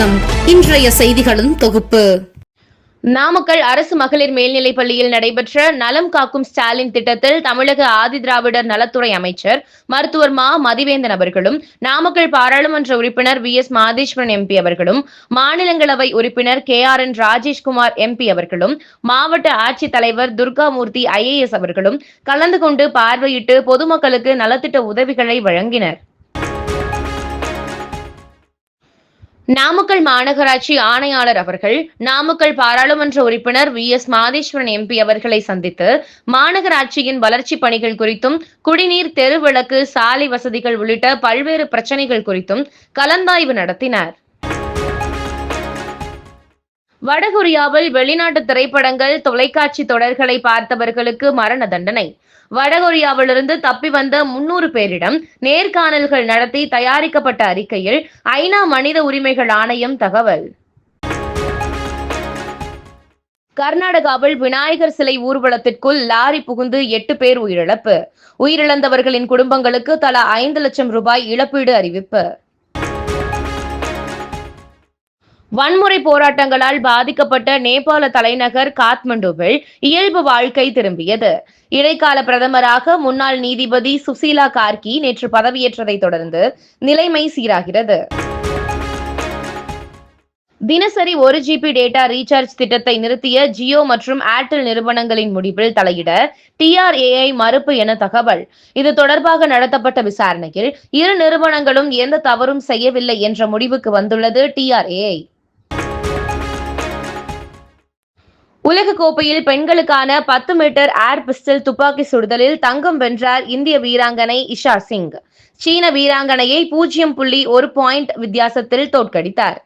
வணக்கம். இன்றைய செய்திகளின் தொகுப்பு. நாமக்கல் அரசு மகளிர் மேல்நிலைப் பள்ளியில் நடைபெற்ற நலம் காக்கும் ஸ்டாலின் திட்டத்தில் தமிழக ஆதிதிராவிடர் நலத்துறை அமைச்சர் மருத்துவர் மா. மதிவேந்தன் அவர்களும் நாமக்கல் பாராளுமன்ற உறுப்பினர் வி. எஸ். மாதேஸ்வரன் எம்பி அவர்களும் மாநிலங்களவை உறுப்பினர் K. R. N. Rajeshkumar MP அவர்களும் மாவட்ட ஆட்சித்தலைவர் துர்காமூர்த்தி ஐஏஎஸ் அவர்களும் கலந்து கொண்டு பார்வையிட்டு பொதுமக்களுக்கு நலத்திட்ட உதவிகளை வழங்கினர். நாமக்கல் மாநகராட்சி ஆணையாளர் அவர்கள் நாமக்கல் பாராளுமன்ற உறுப்பினர் வி. எஸ். மாதேஸ்வரன் எம்பி அவர்களை சந்தித்து மாநகராட்சியின் வளர்ச்சிப் பணிகள் குறித்தும் குடிநீர் தெருவிளக்கு சாலை வசதிகள் உள்ளிட்ட பல்வேறு பிரச்சனைகள் குறித்தும் கலந்தாய்வு நடத்தினார். வடகொரியாவில் வெளிநாட்டு திரைப்படங்கள் தொலைக்காட்சி தொடர்களை பார்த்தவர்களுக்கு மரண தண்டனை. வடகொரியாவிலிருந்து தப்பி வந்த முன்னூறு பேரிடம் நேர்காணல்கள் நடத்தி தயாரிக்கப்பட்ட அறிக்கையில் ஐநா மனித உரிமைகள் ஆணையம் தகவல். கர்நாடகாவில் விநாயகர் சிலை ஊர்வலத்திற்குள் லாரி புகுந்து எட்டு பேர் உயிரிழப்பு. உயிரிழந்தவர்களின் குடும்பங்களுக்கு தலா ஐந்து லட்சம் ரூபாய் இழப்பீடு அறிவிப்பு. வன்முறை போராட்டங்களால் பாதிக்கப்பட்ட நேபாள தலைநகர் காத்மண்டுவில் இயல்பு வாழ்க்கை திரும்பியது. இடைக்கால பிரதமராக முன்னாள் நீதிபதி சுசீலா கார்கி நேற்று பதவியேற்றதை தொடர்ந்து நிலைமை சீராகிறது. தினசரி ஒரு ஜிபி டேட்டா ரீசார்ஜ் திட்டத்தை நிறுத்திய ஜியோ மற்றும் ஏர்டெல் நிறுவனங்களின் முடிவில் தலையிட டிஆர்ஏஐ மறுப்பு என தகவல். இது தொடர்பாக நடத்தப்பட்ட விசாரணையில் இரு நிறுவனங்களும் எந்த தவறும் செய்யவில்லை என்ற முடிவுக்கு வந்துள்ளது டிஆர்ஏஐ உலக கோப்பையில் பெண்களுக்கான பத்து மீட்டர் ஏர் பிஸ்டல் துப்பாக்கி சுடுதலில் தங்கம் வென்றார் இந்திய வீராங்கனை இஷா சிங். சீன வீராங்கனையை பூஜ்ஜியம் புள்ளி ஒரு பாயிண்ட் வித்தியாசத்தில் தோற்கடித்தார்.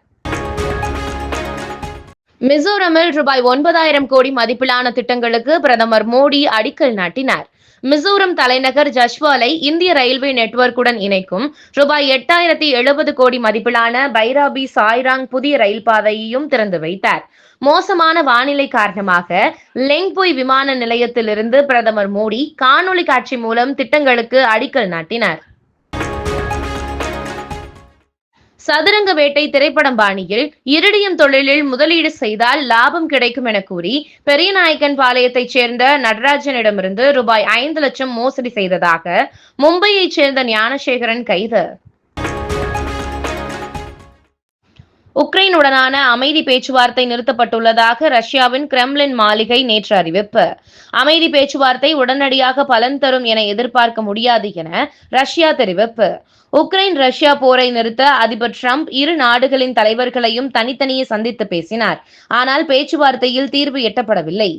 மிசோரமில் ரூபாய் ஒன்பதாயிரம் கோடி மதிப்பிலான திட்டங்களுக்கு பிரதமர் மோடி அடிக்கல் நாட்டினார். மிசோரம் தலைநகர் ஜஷ்வாலை இந்திய ரயில்வே நெட்வொர்க்குடன் இணைக்கும். ரூபாய் எட்டாயிரத்தி எழுபது கோடி மதிப்பிலான பைராபி சாய்ராங் புதிய ரயில் பாதையையும் திறந்து வைத்தார். மோசமான வானிலை காரணமாக லெங்பொய் விமான நிலையத்திலிருந்து பிரதமர் மோடி காணொலி காட்சி மூலம் திட்டங்களுக்கு அடிக்கல் நாட்டினார். சதுரங்க வேட்டை திரைப்படம் பாணியில் இரிடியம் தொழிலில் முதலீடு செய்தால் லாபம் கிடைக்கும் என கூறி பெரியநாயக்கன் பாளையத்தைச் சேர்ந்த நடராஜனிடமிருந்து ரூபாய் ஐந்து லட்சம் மோசடி செய்ததாக மும்பையைச் சேர்ந்த ஞானசேகரன் கைது. உக்ரைனுடனான அமைதி பேச்சுவார்த்தை நிறுத்தப்பட்டுள்ளதாக ரஷ்யாவின் கிரெம்லின் மாளிகை நேற்று அறிவிப்பு. அமைதி பேச்சுவார்த்தை உடனடியாக பலன் தரும் என எதிர்பார்க்க முடியாது என ரஷ்யா தெரிவிப்பு. உக்ரைன் ரஷ்யா போரை நிறுத்த அதிபர் ட்ரம்ப் இரு நாடுகளின் தலைவர்களையும் தனித்தனியே சந்தித்து பேசினார். ஆனால் பேச்சுவார்த்தையில் தீர்வு எட்டப்படவில்லை.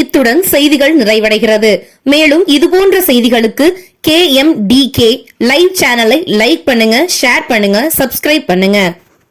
இத்துடன் செய்திகள் நிறைவடைகிறது. மேலும் இதுபோன்ற செய்திகளுக்கு K M T K live சேனலை லைக் பண்ணுங்க ஷேர் பண்ணுங்க சப்ஸ்கிரைப் பண்ணுங்க.